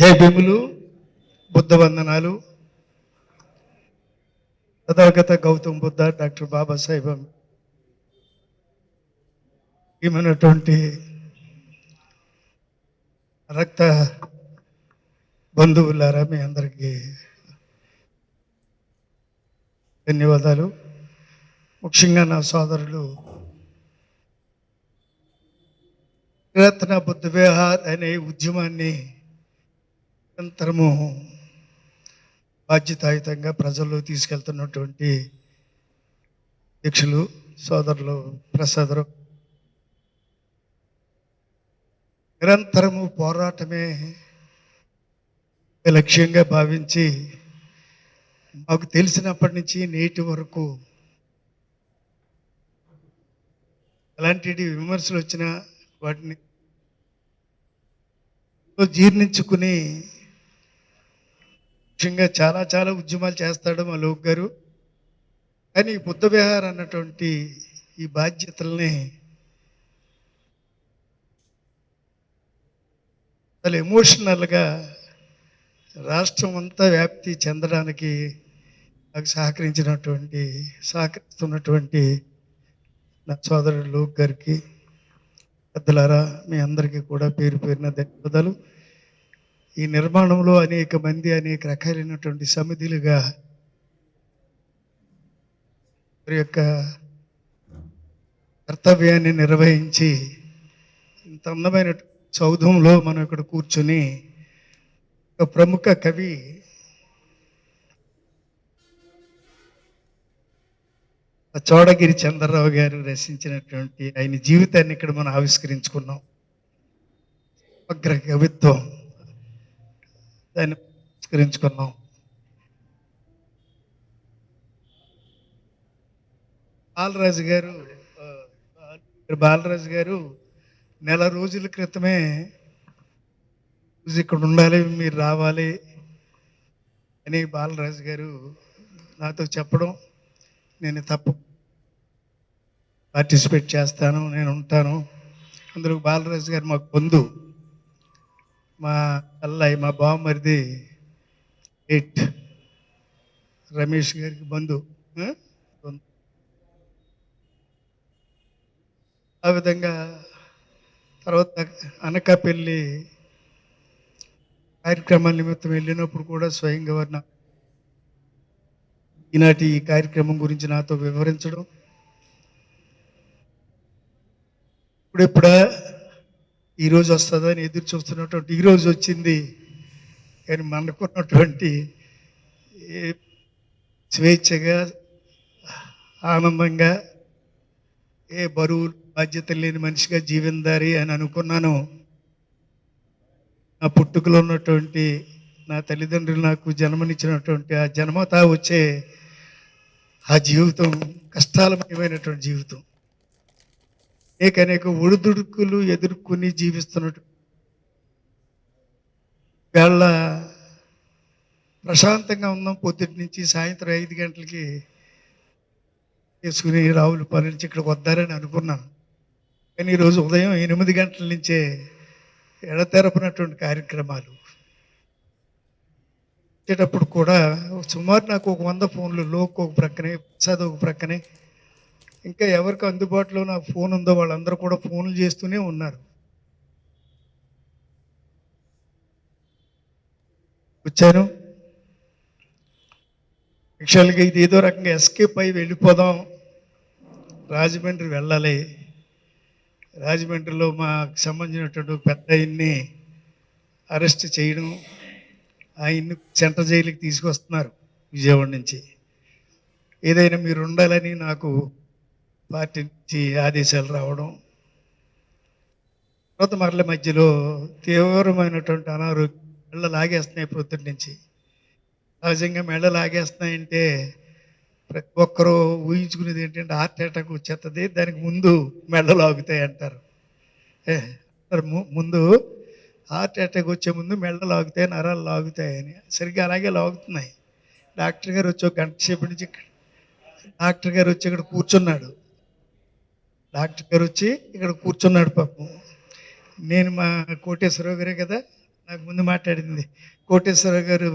జై భీములు బుద్ధ వందనాలు. తథాగత గౌతమ్ బుద్ధ డాక్టర్ బాబాసాహెబ్ ఏమైనటువంటి రక్త బంధువులారా మీ అందరికీ ధన్యవాదాలు. ముఖ్యంగా నా సోదరులు రత్న బుద్ధ విహార్ అనే ఉద్యమాన్ని నిరంతరము బాధ్యతాయుతంగా ప్రజల్లో తీసుకెళ్తున్నటువంటి అధ్యక్షులు సోదరులు ప్రసాదరు. నిరంతరము పోరాటమే లక్ష్యంగా భావించి మాకు తెలిసినప్పటి నుంచి నేటి వరకు ఎలాంటి విమర్శలు వచ్చినా వాటిని జీర్ణించుకుని ముఖ్యంగా చాలా చాలా ఉద్యమాలు చేస్తాడు మా లోక్ గారు. కానీ ఈ బుద్ధ విహార్ అన్నటువంటి ఈ బాధ్యతల్ని అసలు ఎమోషనల్గా రాష్ట్రం అంతా వ్యాప్తి చెందడానికి నాకు సహకరించినటువంటి సహకరిస్తున్నటువంటి నా సోదరుడు లోక్ గారికి. పెద్దలారా మీ అందరికీ కూడా పేరు పేరిన ధన్యవాదాలు. ఈ నిర్మాణంలో అనేక మంది అనేక రకాలైనటువంటి సమితిలుగా వారి యొక్క కర్తవ్యాన్ని నిర్వహించి ఇంత అందమైన సౌధంలో మనం ఇక్కడ కూర్చుని ఒక ప్రముఖ కవి చోడగిరి చంద్రరావు గారు రచించినటువంటి ఆయన జీవితాన్ని ఇక్కడ మనం ఆవిష్కరించుకున్నాం. సమగ్ర కవిత్వం. దాన్ని ఆవిష్కరించుకున్నాం బాలరాజు గారు బాలరాజు గారు నెల రోజుల క్రితమే ఇక్కడ ఉండాలి మీరు రావాలి అని బాలరాజు గారు నాతో చెప్పడం నేను తప్పు పార్టిసిపేట్ చేస్తాను నేను ఉంటాను. అందులో బాలరాజు గారు మాకు బంధువు మా అల్లాయి మా బావమరిది ఎయిట్ రమేష్ గారికి బంధు ఆ? విధంగా తర్వాత అనకాపల్లి కార్యక్రమాల నిమిత్తం వెళ్ళినప్పుడు కూడా స్వయంగా వర్ణ ఈనాటి ఈ కార్యక్రమం గురించి నాతో వివరించడం ఇప్పుడెప్పుడా ఈరోజు వస్తుందని ఎదురు చూస్తున్నటువంటి ఈరోజు వచ్చింది కానీ మనకున్నటువంటి ఏ స్వేచ్ఛగా ఆనందంగా ఏ బరువు బాధ్యత లేని మనిషిగా జీవిందారి అని అనుకున్నాను. నా పుట్టుకలో ఉన్నటువంటి నా తల్లిదండ్రులు నాకు జన్మనిచ్చినటువంటి ఆ జన్మతా వచ్చే ఆ జీవితం కష్టాలమయమైనటువంటి జీవితం. అనేక అనేక ఒడిదుడుకులు ఎదుర్కొని జీవిస్తున్నట్టు. వేళ ప్రశాంతంగా ఉన్నాం పొద్దుటి నుంచి సాయంత్రం ఐదు గంటలకి చేసుకుని రావులు పని నుంచి ఇక్కడికి వద్దారని అనుకున్నాను కానీ ఈరోజు ఉదయం ఎనిమిది గంటల నుంచే ఎడతెరపినటువంటి కార్యక్రమాలు. వచ్చేటప్పుడు కూడా సుమారు నాకు ఒక వంద ఫోన్లు లోక్ ఒక ప్రక్కనే ప్రసాద్ ఒక ప్రక్కనే ఇంకా ఎవరికి అందుబాటులో నాకు ఫోన్ ఉందో వాళ్ళందరూ కూడా ఫోన్లు చేస్తూనే ఉన్నారు. వచ్చాను. యాక్చువల్గా ఇది ఏదో రకంగా ఎస్కేప్ అయి వెళ్ళిపోదాం. రాజమండ్రి వెళ్ళాలి. రాజమండ్రిలో మాకు సంబంధించినటువంటి పెద్ద ఆయన్ని అరెస్ట్ చేయడం ఆయన్ని సెంట్రల్ జైలుకి తీసుకొస్తున్నారు విజయవాడ నుంచి. ఏదైనా మీరు ఉండాలని నాకు పార్టీ నుంచి ఆదేశాలు రావడం. తర్వాత మరల మధ్యలో తీవ్రమైనటువంటి అనారోగ్యం మెళ్ళ లాగేస్తున్నాయి పొద్దున్న నుంచి. సహజంగా మెళ్ళ లాగేస్తున్నాయంటే ప్రతి ఒక్కరూ ఊహించుకునేది ఏంటంటే హార్ట్ అటాక్ వచ్చేస్తుంది దానికి ముందు మెళ్ళ లాగుతాయి అంటారు. ము- ముందు హార్ట్ అటాక్ వచ్చే ముందు మెళ్ళ లాగుతాయి నరాలు లాగుతాయని సరిగ్గా అలాగే లాగుతున్నాయి. డాక్టర్ గారు వచ్చి ఒక గంట సేపు నుంచి డాక్టర్ గారు వచ్చి ఇక్కడ కూర్చున్నాడు. డాక్టర్ గారు వచ్చి ఇక్కడ కూర్చున్నాడు పాపం. నేను మా కోటేశ్వరరావు గారే కదా నాకు ముందు మాట్లాడింది. కోటేశ్వర గారు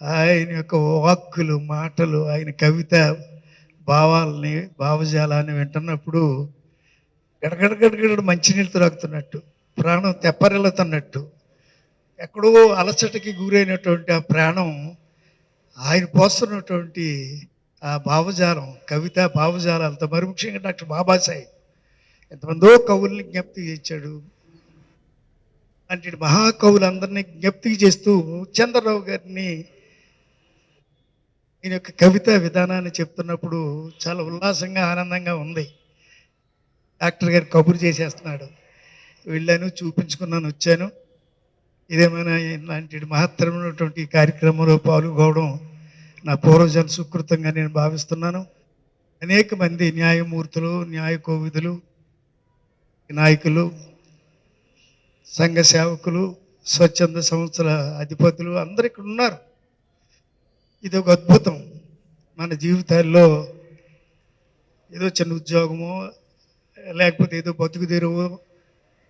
ఆయన యొక్క వాక్కులు మాటలు ఆయన కవిత భావాలని భావజాలాన్ని వింటున్నప్పుడు గడగడ గడగడ మంచినీళ్ళు త్రాగుతున్నట్టు ప్రాణం తెప్పరిల్లుతున్నట్టు ఎక్కడో అలసటకి గురైనటువంటి ఆ ప్రాణం ఆయన పోస్తున్నటువంటి ఆ భావజాలం కవిత భావజాలంతో మరి ముఖ్యంగా డాక్టర్ బాబాసాహెబ్. ఎంతమందో కవుల్ని జ్ఞప్తి చేశాడు అంటే మహాకవులందరినీ జ్ఞప్తి చేస్తూ చంద్రరావు గారిని ఈయన యొక్క కవిత విధానాన్ని చెప్తున్నప్పుడు చాలా ఉల్లాసంగా ఆనందంగా ఉంది. డాక్టర్ గారు కబురు చేసేస్తున్నాడు. వెళ్ళాను చూపించుకున్నాను వచ్చాను. ఇదేమైనా ఇలాంటి మహత్తరమైనటువంటి కార్యక్రమంలో పాల్గొవడం నా పూర్వజన సుకృతంగా నేను భావిస్తున్నాను. అనేక మంది న్యాయమూర్తులు న్యాయ కోవిదులు నాయకులు సంఘ సేవకులు స్వచ్ఛంద సంస్థల అధిపతులు అందరు ఇక్కడ ఉన్నారు. ఇది ఒక అద్భుతం. మన జీవితాల్లో ఏదో చిన్న ఉద్యోగమో లేకపోతే ఏదో బతుకు తెరువు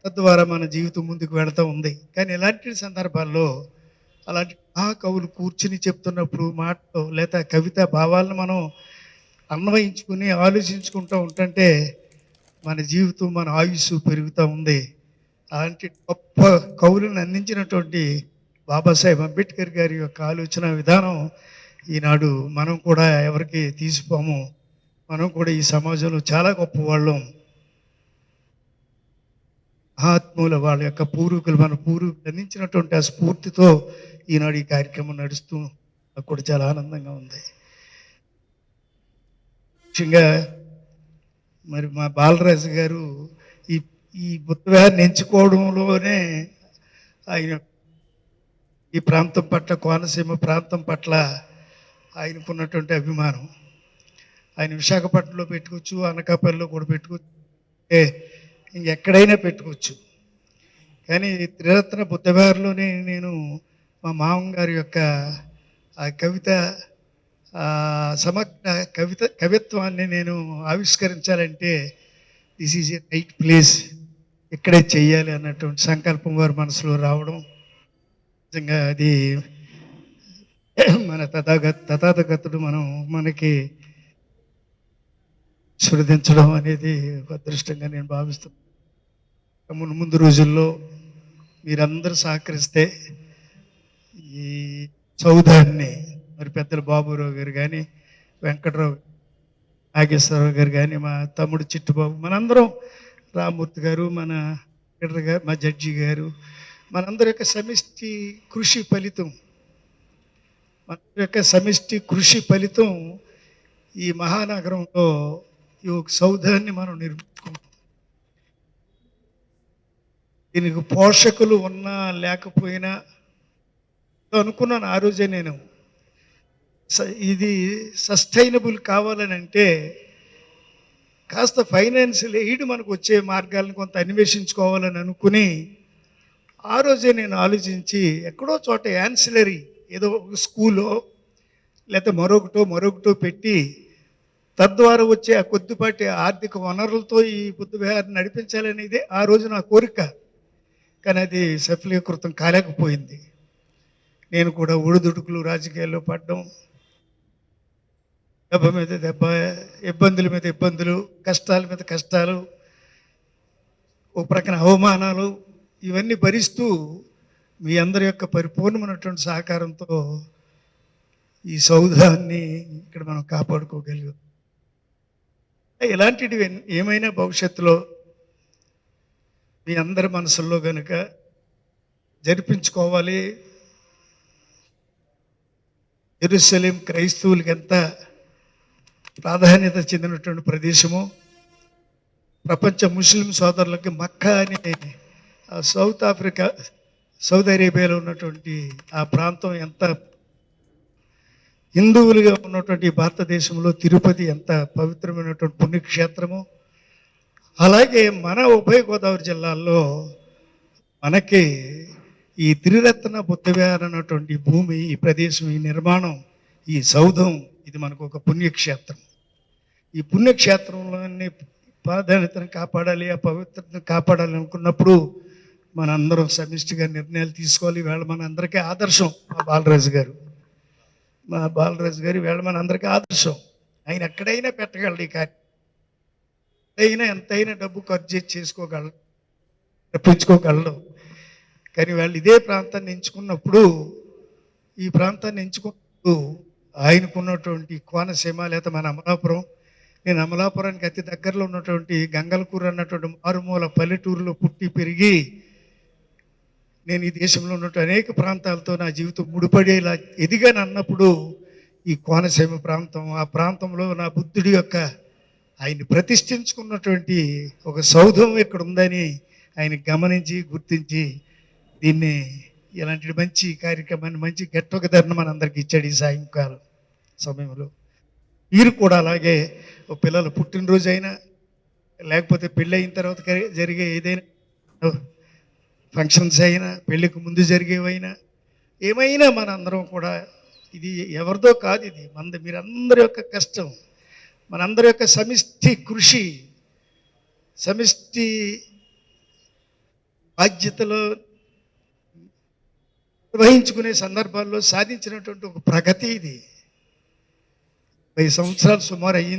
తద్వారా మన జీవితం ముందుకు వెళతా ఉంది. కానీ ఇలాంటి సందర్భాల్లో అలాంటి ఆ కవులు కూర్చుని చెప్తున్నప్పుడు మాటలు లేదా కవిత భావాలను మనం అన్వయించుకుని ఆలోచించుకుంటూ ఉంటుంటే మన జీవితం మన ఆయుస్సు పెరుగుతూ ఉంది. అలాంటి గొప్ప కవులను అందించినటువంటి బాబాసాహెబ్ అంబేద్కర్ గారి యొక్క ఆలోచన విధానం ఈనాడు మనం కూడా ఎవరికి తీసిపోము. మనం కూడా ఈ సమాజంలో చాలా గొప్ప వాళ్ళం మహాత్ముల వాళ్ళ యొక్క పూర్వీకులు మన పూర్వీకులు అందించినటువంటి ఆ స్ఫూర్తితో ఈనాడు ఈ కార్యక్రమం నడుస్తూ నాకు కూడా చాలా ఆనందంగా ఉంది. ముఖ్యంగా మరి మా బాలరాజు గారు ఈ ఈ బుద్ధవారిని ఎంచుకోవడంలోనే ఆయన ఈ ప్రాంతం పట్ల కోనసీమ ప్రాంతం పట్ల ఆయనకున్నటువంటి అభిమానం. ఆయన విశాఖపట్నంలో పెట్టుకోవచ్చు అనకాపల్లిలో కూడా పెట్టుకోవచ్చు ఎక్కడైనా పెట్టుకోవచ్చు. కానీ త్రిరత్న బుద్ధవారిలోనే నేను మా మామగారి యొక్క ఆ కవిత సమగ్ర కవిత కవిత్వాన్ని నేను ఆవిష్కరించాలంటే this is a right place ఇక్కడే చెయ్యాలి అన్నటువంటి సంకల్పం వారి మనసులో రావడం నిజంగా అది మన తథాగత తథాగతుడు మనం మనకి స్ఫురించడం అనేది ఒక అదృష్టంగా నేను భావిస్తున్నాను ముందు ముందు రోజుల్లో మీరందరూ సహకరిస్తే ఈ చౌదాన్ని మరి పెద్దల బాబురావు గారు కానీ వెంకటరావు నాగేశ్వరరావు గారు కానీ మా తమ్ముడు చిట్టుబాబు మనందరం రామూర్తి గారు మన గారు మా జడ్జి గారు మనందరి యొక్క సమిష్టి కృషి ఫలితం మన యొక్క సమిష్టి కృషి ఫలితం ఈ మహానగరంలో ఈ ఒక సౌధాన్ని మనం నిర్మించుకుంటాం దీనికి పోషకులు ఉన్నా లేకపోయినా అనుకున్నాను ఆ రోజే నేను స- ఇది సస్టైనబుల్ కావాలని అంటే కాస్త ఫైనాన్షియల్ ఎయిడ్ మనకు వచ్చే మార్గాలను కొంత అన్వేషించుకోవాలని అనుకుని ఆ రోజే నేను ఆలోచించి ఎక్కడో చోట యాన్సిలరీ ఏదో ఒక స్కూలో లేకపోతే మరొకటో మరొకటో పెట్టి తద్వారా వచ్చే ఆ కొద్దిపాటి ఆర్థిక వనరులతో ఈ బుద్ధ విహారం నడిపించాలనేది ఆ రోజు నా కోరిక. కానీ అది సఫలీకృతం కాలేకపోయింది. నేను కూడా ఒడిదుడుకులు రాజకీయాల్లో పడ్డం దెబ్బ మీద దెబ్బ ఇబ్బందుల మీద ఇబ్బందులు కష్టాల మీద కష్టాలు ఓ ప్రక్కన అవమానాలు ఇవన్నీ భరిస్తూ మీ అందరి యొక్క పరిపూర్ణమైనటువంటి సహకారంతో ఈ సౌధాన్ని ఇక్కడ మనం కాపాడుకోగలిగాం. ఇలాంటివి ఏమైనా భవిష్యత్తులో మీ అందరి మనసుల్లో కనుక జరిపించుకోవాలి? ఎరుసలేం క్రైస్తవులకి ఎంత ప్రాధాన్యత చెందినటువంటి ప్రదేశము ప్రపంచ ముస్లిం సోదరులకి మక్కా అనే ఆ సౌత్ ఆఫ్రికా సౌదీ అరేబియాలో ఉన్నటువంటి ఆ ప్రాంతం ఎంత హిందువులుగా ఉన్నటువంటి భారతదేశంలో తిరుపతి ఎంత పవిత్రమైనటువంటి పుణ్యక్షేత్రము అలాగే మన ఉభయ గోదావరి జిల్లాల్లో మనకి ఈ త్రిరత్న బుద్ధవిహార్ అన్నటువంటి భూమి ఈ ప్రదేశం ఈ నిర్మాణం ఈ సౌధం ఇది మనకు ఒక పుణ్యక్షేత్రం. ఈ పుణ్యక్షేత్రంలోని ప్రాధాన్యతను కాపాడాలి ఆ పవిత్రతను కాపాడాలి అనుకున్నప్పుడు మనందరం సమిష్టిగా నిర్ణయాలు తీసుకోవాలి. ఈవేళ మనందరికీ ఆదర్శం బాలరాజు గారు. మా బాలరాజు గారు ఈవేళ మనందరికీ ఆదర్శం. ఆయన ఎక్కడైనా పెట్టగలడు ఈ కార్యం. ఎంతైనా ఎంతైనా డబ్బు ఖర్చు చేసుకోగలడు రప్పించుకోగలడు. కానీ వాళ్ళు ఇదే ప్రాంతాన్ని ఎంచుకున్నప్పుడు ఈ ప్రాంతాన్ని ఎంచుకున్నప్పుడు ఆయనకున్నటువంటి కోనసీమ లేదా మన అమలాపురం నేను అమలాపురానికి అతి దగ్గరలో ఉన్నటువంటి గంగలకూరు అన్నటువంటి మారుమూల పల్లెటూరులో పుట్టి పెరిగి నేను ఈ దేశంలో ఉన్నట్టు అనేక ప్రాంతాలతో నా జీవితం ముడిపడేలా ఎదిగాను అన్నప్పుడు ఈ కోనసీమ ప్రాంతం ఆ ప్రాంతంలో నా బుద్ధుడి యొక్క ఆయన్ని ప్రతిష్ఠించుకున్నటువంటి ఒక సౌధం ఇక్కడ ఉందని ఆయన గమనించి గుర్తించి దీన్ని ఇలాంటి మంచి కార్యక్రమాన్ని మంచి గెట్ టుగెదర్ను మనందరికి ఇచ్చాడు ఈ సాయంకాలం సమయంలో. మీరు కూడా అలాగే ఓ పిల్లల పుట్టినరోజు అయినా లేకపోతే పెళ్ళి అయిన తర్వాత జరిగే ఏదైనా ఫంక్షన్స్ అయినా పెళ్ళికి ముందు జరిగేవైనా ఏమైనా మనందరం కూడా ఇది ఎవరిదో కాదు ఇది. మన మీరందరి యొక్క కష్టం మనందరి యొక్క సమిష్టి కృషి సమిష్టి బాధ్యతలో నిర్వహించుకునే సందర్భాల్లో సాధించినటువంటి ఒక ప్రగతి ఇది. వెయ్యి సంవత్సరాలు సుమారు అయ్యింది.